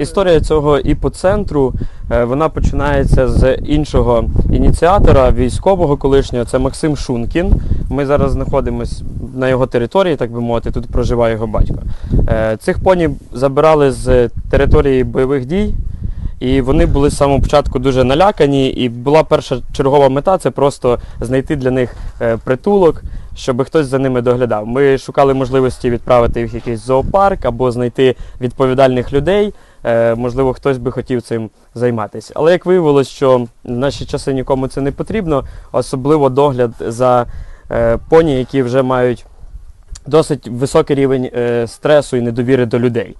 Історія цього іпоцентру е, вона починається з іншого ініціатора, військового колишнього. Це Максим Шункін. Ми зараз знаходимося на його території, так би мовити. Тут проживає його батько. Е, Цих поні забирали з території бойових дій. І вони були з самого початку дуже налякані, і була перша чергова мета це просто знайти для них е, притулок, щоб хтось за ними доглядав. Ми шукали можливості відправити їх в якийсь зоопарк або знайти відповідальних людей. Е, Можливо, хтось би хотів цим займатися. Але як виявилось, що в наші часи нікому це не потрібно, особливо догляд за е, поні, які вже мають досить високий рівень е, стресу і недовіри до людей.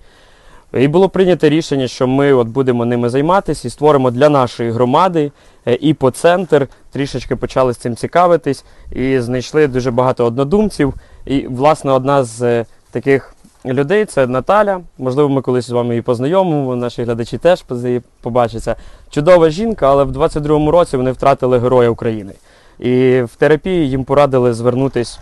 І було прийнято рішення, що ми от будемо ними займатися і створимо для нашої громади іпоцентр. Трішечки почали з цим цікавитись і знайшли дуже багато однодумців. І, власне, одна з таких людей це Наталя. Можливо, ми колись з вами її познайомимо, наші глядачі теж побачаться. Чудова жінка, але в 22-му році вони втратили Героя України. І в терапії їм порадили звернутись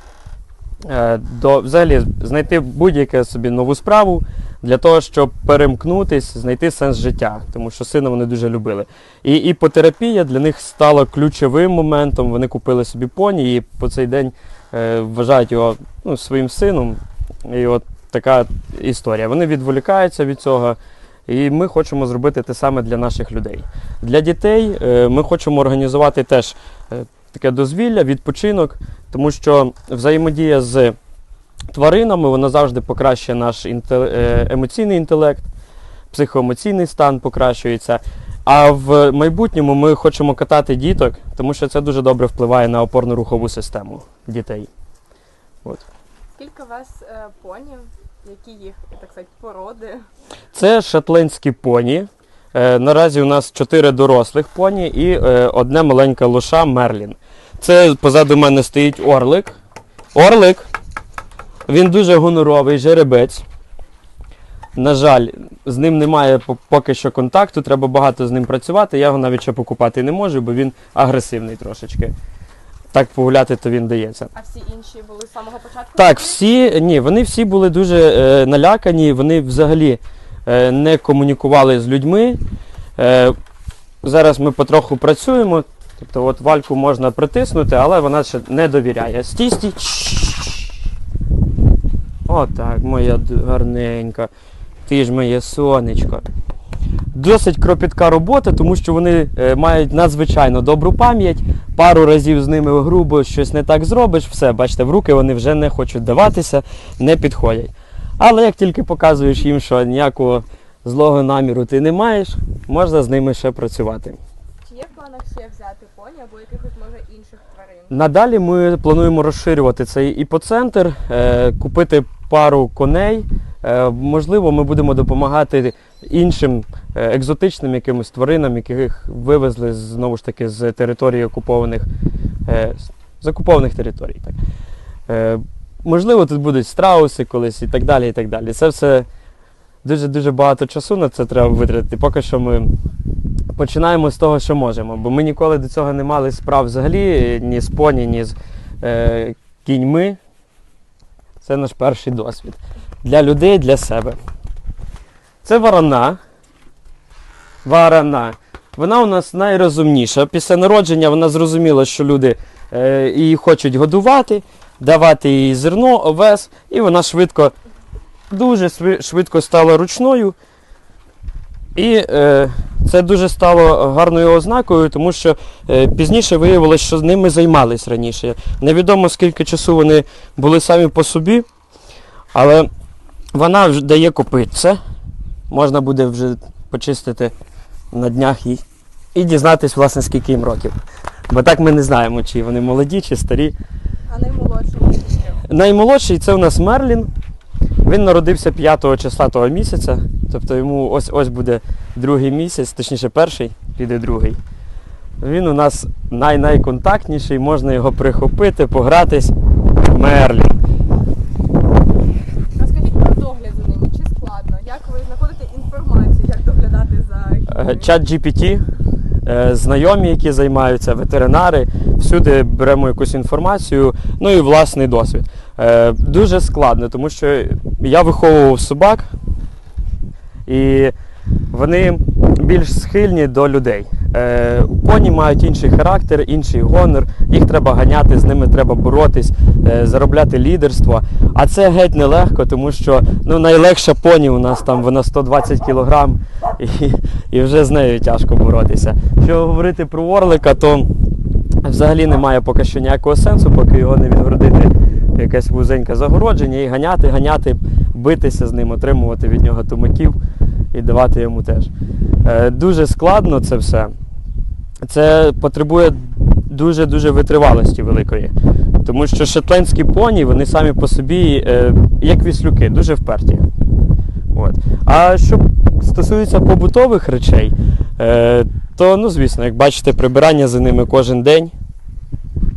е, до взагалі знайти будь-яку собі нову справу для того, щоб перемкнутись, знайти сенс життя, тому що сина вони дуже любили. І іпотерапія для них стала ключовим моментом. Вони купили собі поні і по цей день е, вважають його ну, своїм сином. І от така історія. Вони відволікаються від цього. І ми хочемо зробити те саме для наших людей. Для дітей е, ми хочемо організувати теж е, таке дозвілля, відпочинок, тому що взаємодія з тваринами вона завжди покращує наш е, емоційний інтелект, психоемоційний стан покращується. А в майбутньому ми хочемо катати діток, тому що це дуже добре впливає на опорно-рухову систему дітей. Скільки у вас е, понів, які їх, так сказати, породи? Це шотландські поні. Е, наразі у нас чотири дорослих поні і е, одне маленька лоша Мерлін. Це позаду мене стоїть орлик. Орлик. Він дуже гоноровий, жеребець. На жаль, з ним немає поки що контакту, треба багато з ним працювати. Я його навіть ще покупати не можу, бо він агресивний трошечки. Так погуляти то він дається. А всі інші були з самого початку? Так, всі ні, вони всі були дуже е, налякані, вони взагалі е, не комунікували з людьми. Е, зараз ми потроху працюємо. Тобто от вальку можна притиснути, але вона ще не довіряє. Стій, стій. Отак, моя гарненька. Ти ж моє сонечко. Досить кропітка робота, тому що вони е, мають надзвичайно добру пам'ять. Пару разів з ними грубо щось не так зробиш, все, бачите, в руки вони вже не хочуть даватися, не підходять. Але як тільки показуєш їм, що ніякого злого наміру ти не маєш, можна з ними ще працювати. Чи є в планах ще взяти поні або якихось, може, інших тварин? Надалі ми плануємо розширювати цей іпоцентр, е, купити пару коней. Е, можливо, ми будемо допомагати іншим е, екзотичним якимось тваринам, яких вивезли знову ж таки з території окупованих, е, з окупованих територій. Так. Можливо, тут будуть страуси колись і так далі. і так далі. Це все дуже-дуже багато часу на це треба витратити. Поки що ми починаємо з того, що можемо, бо ми ніколи до цього не мали справ взагалі ні з поні, ні з е, кіньми. Це наш перший досвід. Для людей, для себе. Це варана. Варана. Вона у нас найрозумніша. Після народження вона зрозуміла, що люди е, її хочуть годувати, давати їй зерно, овес, і вона швидко, дуже швидко стала ручною. І е, це дуже стало гарною ознакою, тому що е, пізніше виявилось, що з ними займались раніше. Невідомо скільки часу вони були самі по собі, але вона вже дає копитце. Можна буде вже почистити на днях їй і дізнатись, власне, скільки їм років. Бо так ми не знаємо, чи вони молоді, чи старі. А скільки? Наймолодший це у нас Мерлін. Він народився 5 числа того місяця. Тобто йому ось ось буде другий місяць, точніше перший, піде другий. Він у нас най-найконтактніший, можна його прихопити, погратись. Мерлін. Розкажіть про догляд за ними, чи складно? Як ви знаходите інформацію, як доглядати за Е, кіньми? Чат GPT, е, знайомі, які займаються, ветеринари, всюди беремо якусь інформацію, ну і власний досвід. Е, Дуже складно, тому що я виховував собак, і вони більш схильні до людей. Е, Поні мають інший характер, інший гонор, їх треба ганяти, з ними треба боротись, е, заробляти лідерство. А це геть нелегко, тому що ну, найлегша поні у нас там вона 120 кг, і, і вже з нею тяжко боротися. Якщо говорити про орлика, то взагалі немає поки що ніякого сенсу, поки його не відгородити якесь вузеньке загородження і ганяти, ганяти, битися з ним, отримувати від нього тумаків і давати йому теж. Е, Дуже складно це все. Це потребує дуже-дуже витривалості великої. Тому що шотландські поні, вони самі по собі, е, як віслюки, дуже вперті. От. А що стосується побутових речей, е, то, ну, звісно, як бачите, прибирання за ними кожен день.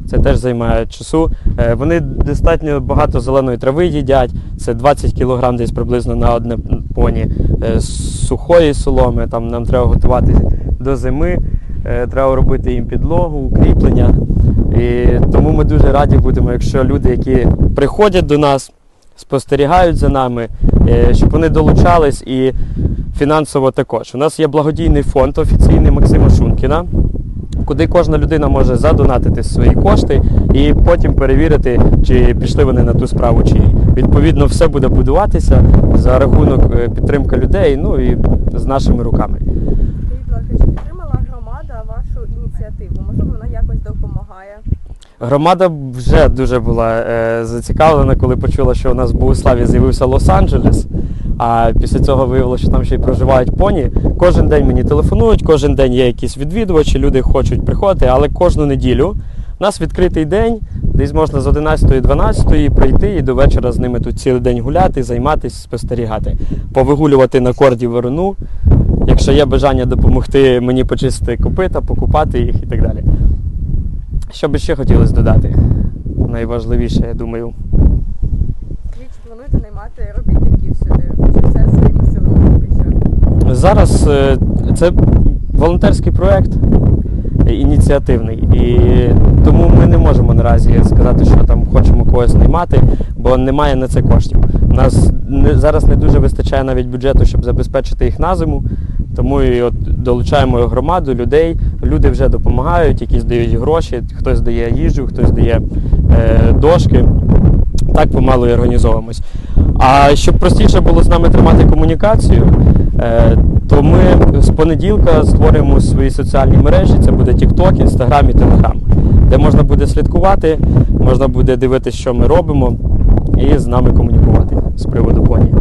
Це теж займає часу. Е, Вони достатньо багато зеленої трави їдять. Це 20 кг десь приблизно на одне поні е, сухої соломи. Там нам треба готувати до зими. Е, Треба робити їм підлогу, укріплення. І тому ми дуже раді будемо, якщо люди, які приходять до нас, спостерігають за нами, е, щоб вони долучались і фінансово також. У нас є благодійний фонд офіційний Максима Шункіна куди кожна людина може задонатити свої кошти і потім перевірити, чи пішли вони на ту справу, чи ні. Відповідно, все буде будуватися за рахунок е, підтримки людей, ну і з нашими руками. Можливо, вона якось допомагає? Громада вже дуже була е, зацікавлена, коли почула, що у нас в Богославі з'явився Лос-Анджелес. А після цього виявилося, що там ще й проживають поні. Кожен день мені телефонують, кожен день є якісь відвідувачі, люди хочуть приходити, але кожну неділю у нас відкритий день, десь можна з 11-12 прийти і до вечора з ними тут цілий день гуляти, займатися, спостерігати, повигулювати на корді ворону. Якщо є бажання допомогти мені почистити копита, покупати їх і так далі. Що би ще хотілося додати? Найважливіше, я думаю. Скажіть, плануєте наймати робітників сюди? Чи все своїми силами поки що? Зараз е, це волонтерський проєкт е, ініціативний, і тому ми не можемо наразі сказати, що там хочемо когось наймати, бо немає на це коштів. У нас не, зараз не дуже вистачає навіть бюджету, щоб забезпечити їх на зиму. Тому і от долучаємо громаду людей. Люди вже допомагають, якісь дають гроші, хтось дає їжу, хтось дає е, дошки. Так помалу і організовуємось. А щоб простіше було з нами тримати комунікацію, е, то ми з понеділка створюємо свої соціальні мережі. Це буде TikTok, Instagram і Telegram, де можна буде слідкувати, можна буде дивитися, що ми робимо, і з нами комунікувати з приводу поні.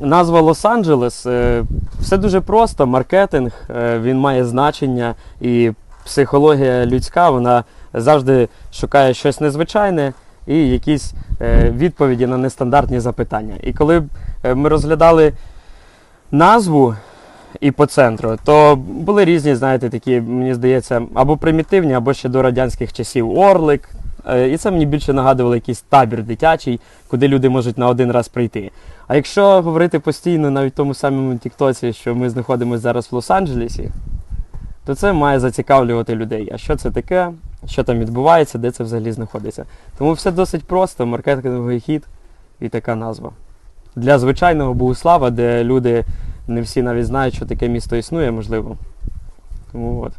Назва Лос-Анджелес е, все дуже просто. Маркетинг е, він має значення, і психологія людська вона завжди шукає щось незвичайне і якісь е, відповіді на нестандартні запитання. І коли ми розглядали назву і по центру, то були різні, знаєте, такі, мені здається, або примітивні, або ще до радянських часів Орлик. Е, І це мені більше нагадувало якийсь табір дитячий, куди люди можуть на один раз прийти. А якщо говорити постійно навіть в тому самому Тіктоці, що ми знаходимося зараз в Лос-Анджелесі, то це має зацікавлювати людей. А що це таке, що там відбувається, де це взагалі знаходиться. Тому все досить просто, маркетинговий хід і така назва. Для звичайного Богуслава, де люди не всі навіть знають, що таке місто існує, можливо. Тому от.